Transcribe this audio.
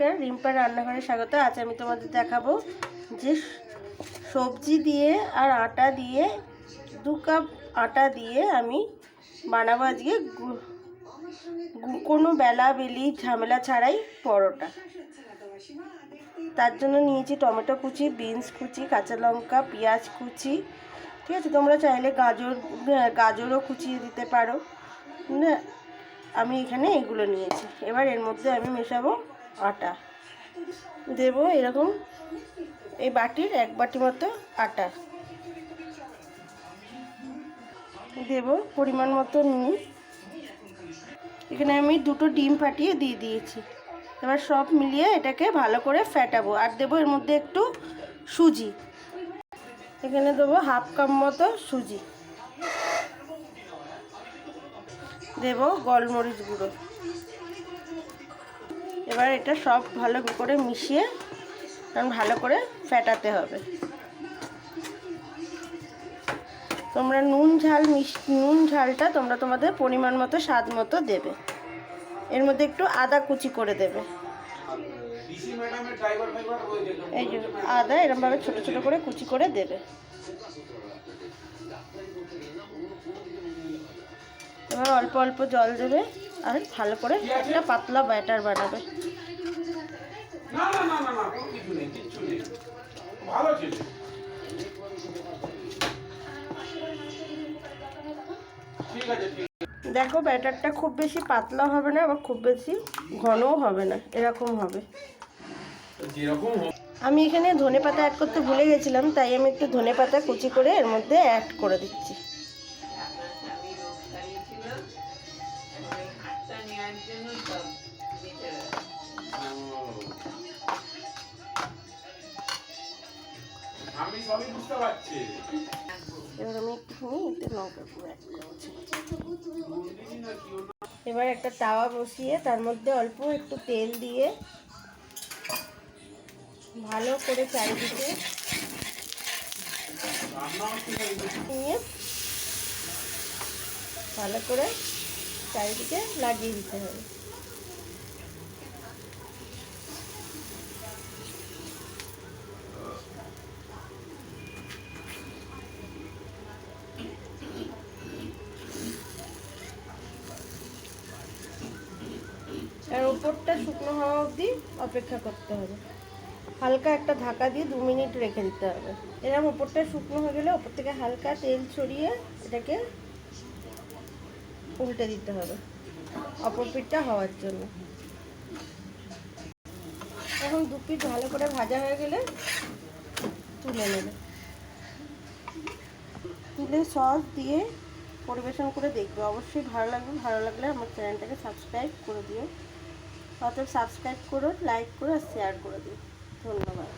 নমস্কার, রিম্পার রান্নাঘরে স্বাগত। আজ আমি তোমাদের দেখাবো যে সবজি দিয়ে আর আটা দিয়ে, দু কাপ আটা দিয়ে আমি বানাবো আজকে কোনো বেলা বেলি ঝামেলা ছাড়াই পরোটা। তার জন্য নিয়েছি টমেটো কুচি, বিনস কুচি, কাঁচা লঙ্কা, পেঁয়াজ কুচি। ঠিক আছে, তোমরা চাইলে গাজর গাজরও কুচিয়ে দিতে পারো। না আমি এখানে এগুলো নিয়েছি। এবার এর মধ্যে আমি মেশাবো আটা। দেব এরকম এই বাটির এক বাটি মতো আটা। দেব পরিমাণ মতো নুন এখানে আমি দুটো ডিম ফাটিয়ে দিয়ে দিয়েছি। এবার সব মিলিয়ে এটাকে ভালো করে ফ্যাটাবো আর দেবো এর মধ্যে একটু সুজি। এখানে দেবো হাফ কাপ মতো সুজি। দেব গোলমরিচ গুঁড়ো। এবার এটা সব ভালো করে মিশিয়ে কারণ ভালো করে ফেটাতে হবে। তোমরা নুন ঝাল মিশ, নুন ঝালটা তোমরা তোমাদের পরিমাণ মতো, স্বাদ মতো দেবে। এর মধ্যে একটু আদা কুচি করে দেবে। এই যে আদা এরমভাবে ছোটো ছোটো করে কুচি করে দেবে। এবার অল্প অল্প জল দেবে আর ভালো করে একটা পাতলা ব্যাটার বানাবে। দেখো ব্যাটারটা খুব বেশি পাতলা হবে না, আবার খুব বেশি ঘনও হবে না, এরকম হবে। আমি এখানে ধনে পাতা অ্যাড করতে ভুলে গেছিলাম, তাই আমি একটু ধনে পাতা কুচি করে এর মধ্যে অ্যাড করে দিচ্ছি। আমি সবই বুঝতে পারছি। এবার আমি একটুখানি এতে লঙ্কা গুঁড়ো অ্যাড করছি। এবার একটা তাওয়া বসিয়ে তার মধ্যে অল্প একটু তেল দিয়ে ভালো করে চারিদিকে নিয়ে ভালো করে চারিদিকে লাগিয়ে দিতে হবে। আর ওপরটা শুকনো হওয়া অবধি অপেক্ষা করতে হবে। হালকা একটা ঢাকা দিয়ে দু মিনিট রেখে দিতে হবে। এরকম ওপরটা শুকনো হয়ে গেলে ওপর থেকে হালকা তেল ছড়িয়ে এটাকে উল্টে দিতে হবে। অপর পিঠটা হওয়ার জন্য। এখন দু পিঠ ভালো করে ভাজা হয়ে গেলে তুলে নেবে। তুলে সস দিয়ে পরিবেশন করে দেখবে। অবশ্যই ভালো লাগবে। ভালো লাগলে আমার চ্যানেলটাকে সাবস্ক্রাইব করে দিও। অতএব সাবস্ক্রাইব করো, লাইক করো আর শেয়ার করে দিও। ধন্যবাদ।